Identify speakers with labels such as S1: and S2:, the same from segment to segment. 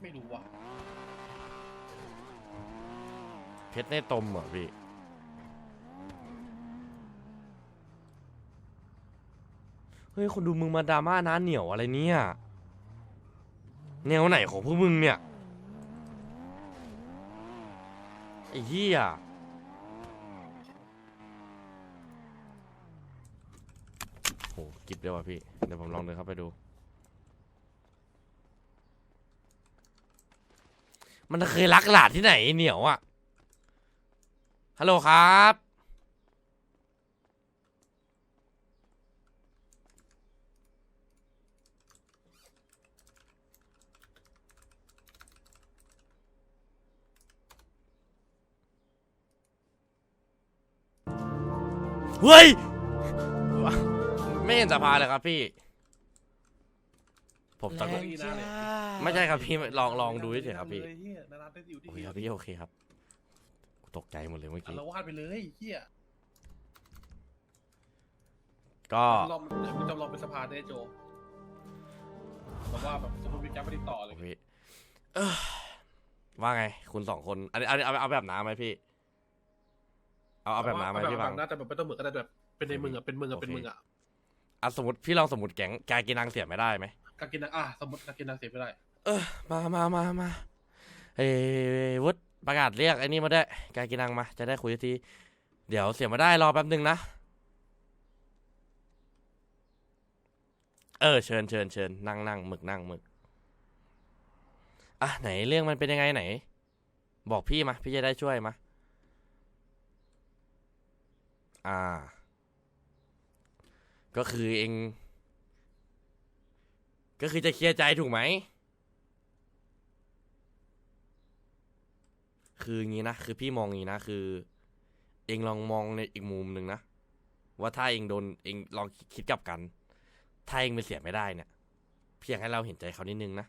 S1: ไม่รู้ว่ะ
S2: เพชรในตมเหรอพี่ เฮ้ย คนดูมึงมาดราม่าน้าเหนียวอะไรเนี่ย แนวไหนของพวกมึงเนี่ย ไอ้เหี้ยโหกิบเดียวว่ะพี่ เดี๋ยวผมลองเดินเข้าไปดู มันเคยรักหลานที่ไหนเหนียวอะฮัลโหลครับ เฮ้ย ไม่เห็นสภาเลยครับพี่ ผมตะโกน ไม่ใช่ครับพี่ลองลองดูเฉยๆครับพี่
S1: เลยเฮียนาราเต้นอยู่
S2: โอ
S1: ที่
S2: เคครับพี่โอเคครับกูตกใจหมดเลยเมื่อ
S1: อา
S2: กี้
S1: ละวาดไปเลยเฮีย
S2: ก็
S1: ลองมึงจำลองเป็นสภาได้โจแบบว่าแบบสมมติมีแก๊ปไม่ติดต่อเลย
S2: พี่เอ้อว่าไง คุณสองคนอันนี้อันนี้เอาเอาแบบน้ำไหมพี่ เอาเอาแบบน้ำไหมพี่บัง
S1: น่าจะแบบไม่ต้องเหมือนกันแต่แบบเป็นในมึงอะเป็นมึงอะเป็นมึงอะ
S2: อะสมมติพี่ลองสมมติแก๊งแกกินนางเสียไม่ได้ไหม
S1: กากินนังอะสมมติกากินนังเสียไม่ได้
S2: เออมามามามาเฮ้ยวุฒประกาศเรียกไอ้นี่มาได้วยกกินนางมา จะได้คุยที เดี๋ยวเสียม่ได้รอแป๊บหนึ่งนะ เออเชิญเชิญเชิญนั่งนั่งหมึกนั่งหมึก อะไหนเรื่องมันเป็นยังไงไหน บอกพี่มา พี่จะได้ช่วยมา อ่า ก็คือเอง ก็คือจะเคลียร์ใจถูกไหม คืออย่างนี้นะคือพี่มองอย่างนี้นะคือ เองลองมองในอีกมุมหนึ่งนะว่าถ้าเองโดนเองลองคิดกลับกัน ถ้าเองเป็นเสียไม่ได้เนี่ยพี่อยากให้เราเห็นใจเขานิดนึงนะ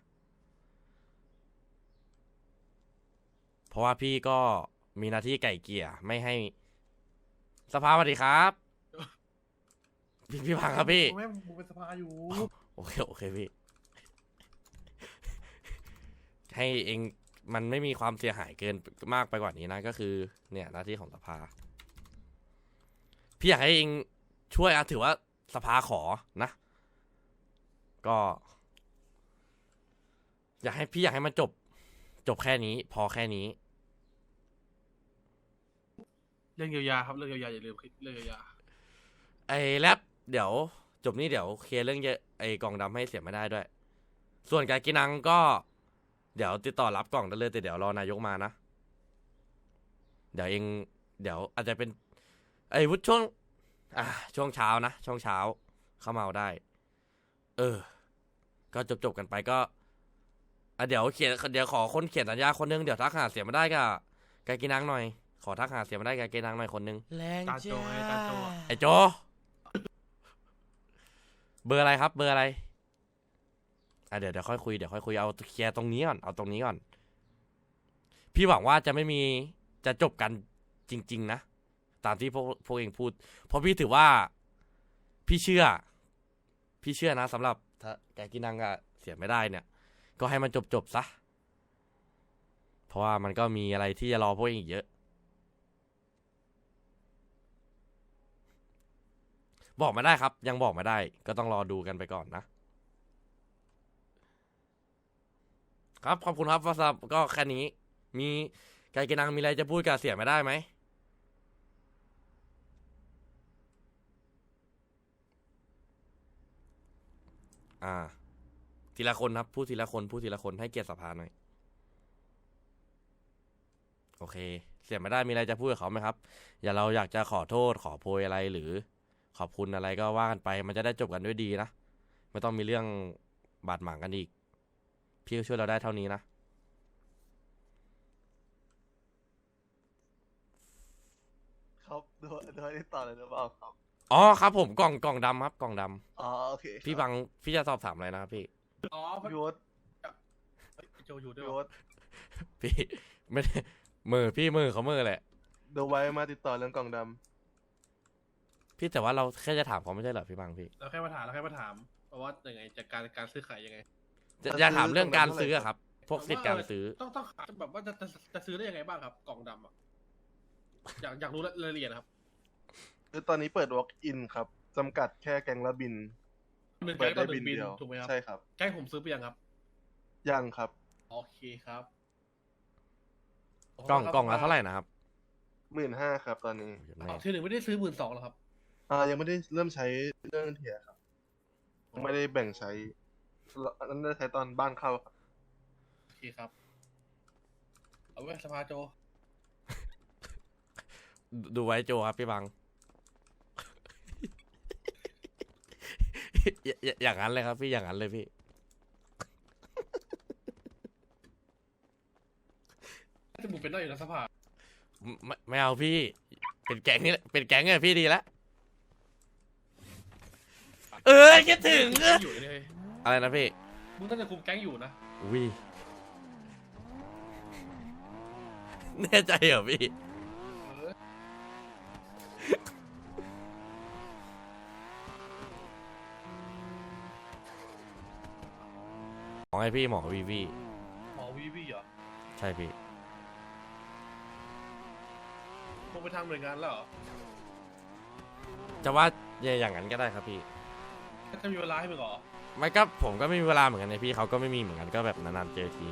S2: เพราะว่าพี่ก็มีหน้าที่ไก่เกลี่ยไม่ให้สภาสวัสดีครับ พี่พี่พังครับพี่
S1: แม่งมึงเป็นสภาอยู่
S2: โอเคโอเคพี่ ให้เอง มันไม่มีความเสียหายเกินมากไปกว่านี้นะก็คือ เนี่ยหน้าที่ของสภา พี่อยากให้เองช่วยอะถือว่าสภาขอนะ ก็ อยากให้พี่อยากให้มันจบ จบแค่นี้ พอแค่นี้
S1: เรื่องเยียวยาครับเรื่องเยียวยาอย่าลืมคิดเรื่องเยียวยา
S2: ไอ้แรปเดี๋ยว จบนี่เดี๋ยวเคลียร์เรื่องเยอะไอ้กล่องดำให้เสียไม่ได้ด้วย ส่วนการกินนังก็ เดี๋ยวติดต่อรับกล่องได้เลยแต่เดี๋ยวรอนายกมานะ เดี๋ยวเองเดี๋ยวอาจจะเป็น ไอ้วุฒิช่วง อ่าช่วงเช้านะช่วงเช้าเข้ามาเอาได้ เออ ก็จบจบๆกันไปก็อะเดี๋ยวเขียนเดี๋ยวขอคนเขียนสัญญาคนนึงเดี๋ยวทักหาเสียไม่ได้ก็กากินังหน่อย ขอทักหาเสียไม่ได้กากินังหน่อยคนนึงแรง
S1: ตาโจไงตาโจอะ
S2: ไอ้โจ เบอร์อะไรครับ เบอร์อะไร อะเดี๋ยวเดี๋ยวค่อยคุยเดี๋ยวค่อยคุยเอาเคลียร์ตรงนี้ก่อนเอาตรงนี้ก่อน พี่หวังว่าจะไม่มีจะจบกันจริง ๆ นะ ตามที่พวกพวกเองพูด เพราะพี่ถือว่า พี่เชื่อ พี่เชื่อนะสำหรับถ้าแกกินนังอะเสียไม่ได้เนี่ย ก็ให้มันจบจบๆซะ เพราะว่ามันก็มีอะไรที่จะรอพวกเองเยอะ บอกไม่ได้ครับ ยังบอกไม่ได้ ก็ต้องรอดูกันไปก่อนนะ ครับ ขอบคุณครับสำหรับก็แค่นี้ มีไก่กินังมีอะไรจะพูดกับเสียไม่ได้ไหมอ่า ทีละคนครับพูดทีละคนพูดทีละคนให้เกียรติสภาหน่อยโอเค เสียไม่ได้มีอะไรจะพูดกับเขาไหมครับ อย่าเราอยากจะขอโทษขอโพยอะไรหรือ ขอบคุณอะไรก็ว่ากันไป มันจะได้จบกันด้วยดีนะ ไม่ต้องมีเรื่องบาดหมางกันอีก พี่ก็ช่วยเราได้เท่านี้นะ
S3: ครับโดยโดยที่ต่อเลยหรือเปล่าครับ
S2: อ๋อครับผมกล่องกล่องดำครับกล่องดำ
S3: อ๋อโอเค
S2: พี่บังพี่จะสอบถามอะไรนะครับพี่
S1: อ๋อ
S3: โยศ
S1: เฮ้ยโจอยู่ด้วย
S3: โยวะศ
S2: พี่ไม่ได้มือพี่มือเขามือแหละ
S3: เดี๋ยวไว้มาติดต่อเรื่องกล่องด
S2: พี่แต่ว่าเราแค่จะถามเขาไม่ใช่เหรอพี่บังพี่
S1: เราแค่มาถามเราแค่มาถามเพราะว่ายังไงจากการการซื้อขายยังไง
S2: จะจะถามเรื่องการซื้ออะครับ พวกสิทธิ์การซื้อ
S1: ต้องต้องแบบว่าจะจะจะซื้อได้ยังไงบ้างครับ กล่องดำอะอยากอยากรู้รายละเอียดนะครับ
S3: คือตอนนี้เปิด walk in ครับจำกัดแค่แกงละบิน
S1: หนึ่ง
S3: เปิ
S1: แก๊
S3: ด
S1: งต่
S3: ได้
S1: อห
S3: บิ
S1: นึ่
S3: น
S1: งบิน
S3: เดียว
S1: ถูกไหมครับ
S3: ใช่ครับ
S1: แก๊งผมซื้อไปยังครับ
S3: ยังครับ
S1: โอเคครับ
S2: กล่องกล่องละเท่าไหร่นะครับ
S3: หมื่นห้าครับตอนนี้
S2: แม่
S1: อ๋อทีหนึ่งไม่ได้ซื้อหมื่นสองหรอครับ
S3: อ่ายังไม่ได้เริ่มใช้เรื่องเทียร์ครับยังไม่ได้แบ่งใช้ อันนั้นได้ใช้ตอนบ้านเข้าครับ
S1: โอเคครับ เอาไว้สภาโจ
S2: ดูดูไว้โจครับพี่บัง อย่าอย่าอย่างนั้นเลยครับพี่อย่างนั้นเลยพี่
S1: ถ้าบุกเป็นได้อยู่ในสภา
S2: ไม่ไม่เอาพี่ เป็นแก๊งนี่แหละเป็นแก๊งเนี่ยพี่ดีแล้วเออคิดถึง
S1: แก๊
S2: อะ
S1: งอยู่เลย
S2: อะไรนะพี่
S1: มึงต้องจะคุมแก๊งอยู่นะ
S2: วิแน่ใจเหรอพี่
S1: เออ
S2: หมอให้พี่หมอวีวี
S1: หมอวีวีเหรอ
S2: ใช่พี่
S1: มึงไปทำหน่วยงานแล้วเหรอ
S2: จะว่าอย่างนั้นก็ได้ครับพี่
S1: ถ้าจะมีเวลาให้มึงเหรอ
S2: ไม่ก็ผมก็ไม่มีเวลาเหมือนกันนะพี่เขาก็ไม่มีเหมือนกันก็แบบนานๆเจอที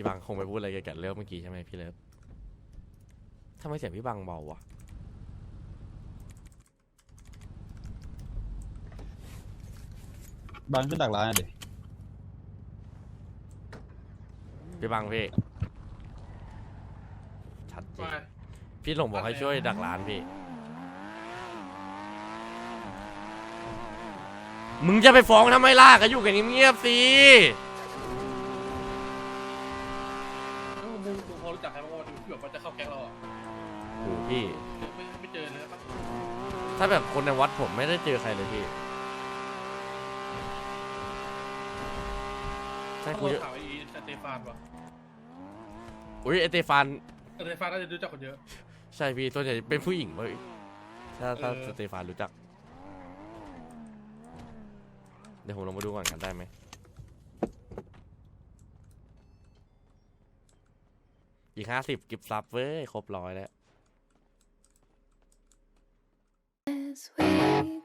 S2: พี่บังคงไปพูดอะไรเกี่ยวกับเรื่องเมื่อกี้ใช่ไหมพี่เลิฟ ทำไมเสียงพี่บังเบาวะ
S4: บางขึ้นดักร้านอะเด็
S2: พี่บังพี่ชัดเจ
S1: ไป
S2: นพี่หลงบอกให้ช่วยดักร้านพี่ มึงจะไปฟ้องทำไมล่ะก็อยู่กันเงียบๆสิ
S1: แล้วมึงมึงมึงพอรู้จักใครบ้างว่าที่แบบว่าจะเข้าแก๊งเราอะ
S2: โอ้พี่
S1: ไม่ไม่เจอเลยปะ
S2: ถ้าแบบคนในวัดผมไม่ได้เจอใครเลยพี่ ใช่
S1: ต้อง
S2: กู
S1: ลอง
S2: จะ
S1: ถามไอ้สเตฟานปะ
S2: อุ้ยไอเตฟาน
S1: สเตฟานน่าจะรู้จักคนเยอะ
S2: ใช่พี่ส่วนใหญ่เป็นผู้หญิงเลยถ้าถ้า
S1: เออ
S2: สเตฟานรู้จัก เดี๋ยวผมลองมาดูก่อนกันได้ไหมอีกห้าสิบกิฟต์ซับเว้ย ครบร้อยแล้ว